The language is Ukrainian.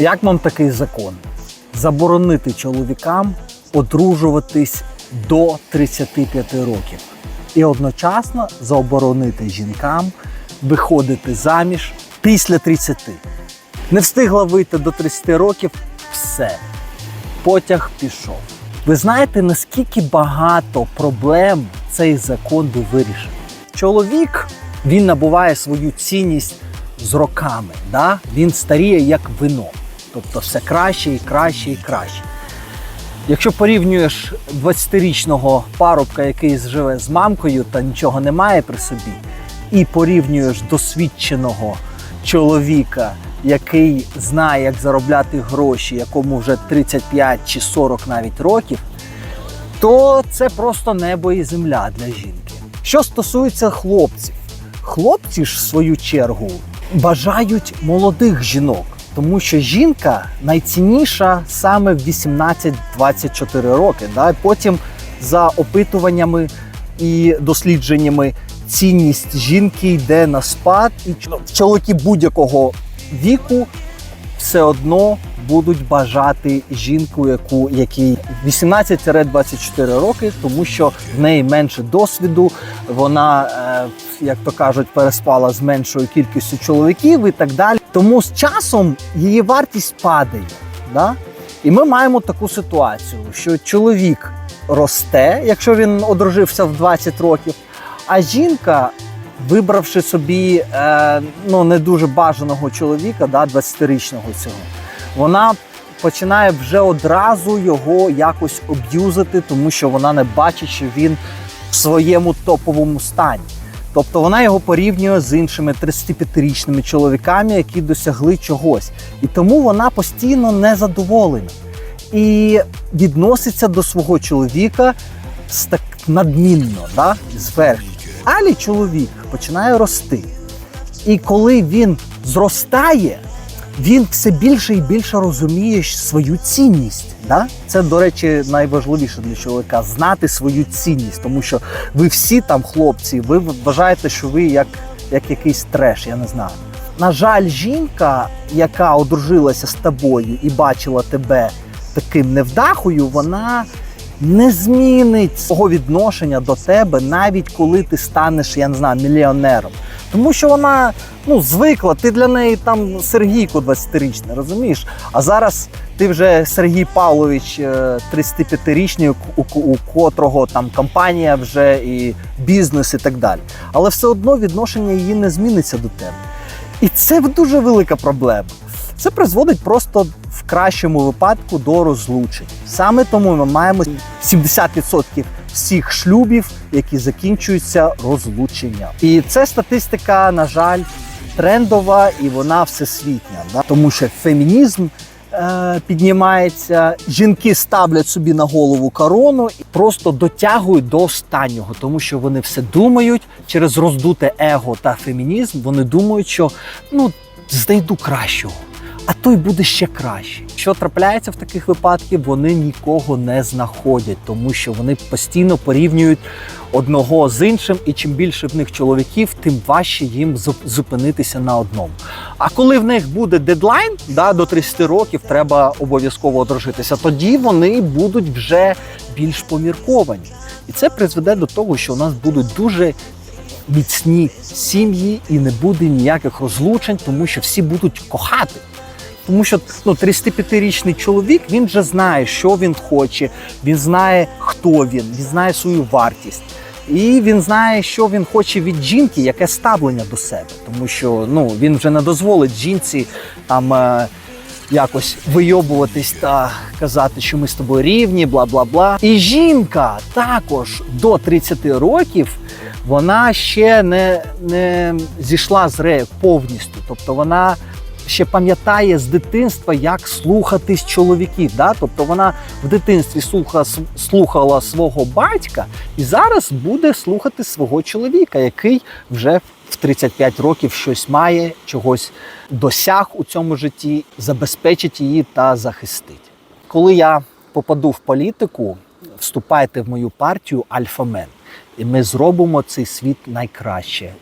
Як вам такий закон? Заборонити чоловікам одружуватись до 35 років і одночасно заборонити жінкам виходити заміж після 30. Не встигла вийти до 30 років, все. Потяг пішов. Ви знаєте, наскільки багато проблем цей закон би вирішив? Чоловік він набуває свою цінність з роками. Да? Він старіє як вино. Тобто все краще і краще і краще. Якщо порівнюєш 20-річного парубка, який живе з мамкою та нічого не має при собі, і порівнюєш досвідченого чоловіка, який знає, як заробляти гроші, якому вже 35 чи 40 навіть років, то це просто небо і земля для жінки. Що стосується хлопців, хлопці ж в свою чергу бажають молодих жінок, тому що жінка найцінніша саме в 18-24 роки. Да? Потім за опитуваннями і дослідженнями цінність жінки йде на спад, і чоловіки будь-якого віку все одно будуть бажати жінку, яку якій 18-24 роки, тому що в неї менше досвіду, вона, е, як то кажуть, переспала з меншою кількістю чоловіків і так далі. Тому з часом її вартість падає. Да? І ми маємо таку ситуацію, що чоловік росте, якщо він одружився в 20 років, а жінка, вибравши собі е, ну, не дуже бажаного чоловіка, да, 20-річного цього, вона починає вже одразу його якось об'юзати, тому що вона не бачить, що він в своєму топовому стані. Тобто вона його порівнює з іншими 35-річними чоловіками, які досягли чогось. І тому вона постійно незадоволена і відноситься до свого чоловіка так надмінно, да? зверху. Алі чоловік починає рости. І коли він зростає, він все більше і більше розуміє свою цінність. Да? Це, до речі, найважливіше для чоловіка знати свою цінність, тому що ви всі там, хлопці, ви вважаєте, що ви як, як якийсь треш, я не знаю. На жаль, жінка, яка одружилася з тобою і бачила тебе таким невдахою, вона не змінить свого відношення до тебе, навіть коли ти станеш, я не знаю, мільйонером. Тому що вона ну, звикла, ти для неї там Сергійко 20-річний, розумієш? А зараз ти вже Сергій Павлович, е, 35-річний, у, у, котрого там компанія вже і бізнес, і так далі. Але все одно відношення її не зміниться до тебе. І це дуже велика проблема. Це призводить просто кращому випадку до розлучень. Саме тому ми маємо 70% всіх шлюбів, які закінчуються розлученням. І це статистика, на жаль, трендова і вона всесвітня. Да? Тому що фемінізм е, піднімається, жінки ставлять собі на голову корону і просто дотягують до останнього, тому що вони все думають через роздуте его та фемінізм. Вони думають, що ну знайду кращого. А той буде ще краще. Що трапляється в таких випадках, вони нікого не знаходять, тому що вони постійно порівнюють одного з іншим, і чим більше в них чоловіків, тим важче їм зупинитися на одному. А коли в них буде дедлайн, да, до 30 років треба обов'язково одружитися, тоді вони будуть вже більш помірковані. І це призведе до того, що у нас будуть дуже міцні сім'ї і не буде ніяких розлучень, тому що всі будуть кохати. Тому що ну, 35-річний чоловік він вже знає, що він хоче, він знає, хто він, він знає свою вартість. І він знає, що він хоче від жінки, яке ставлення до себе. Тому що ну, він вже не дозволить жінці там е, якось вийобуватись та казати, що ми з тобою рівні, бла бла бла. І жінка також до 30 років вона ще не, не зійшла з рею повністю. Тобто вона ще пам'ятає з дитинства, як слухатись чоловіків. Да? Тобто вона в дитинстві слухала, слухала свого батька і зараз буде слухати свого чоловіка, який вже в 35 років щось має, чогось досяг у цьому житті, забезпечить її та захистить. Коли я попаду в політику, вступайте в мою партію Альфамен. І ми зробимо цей світ найкраще.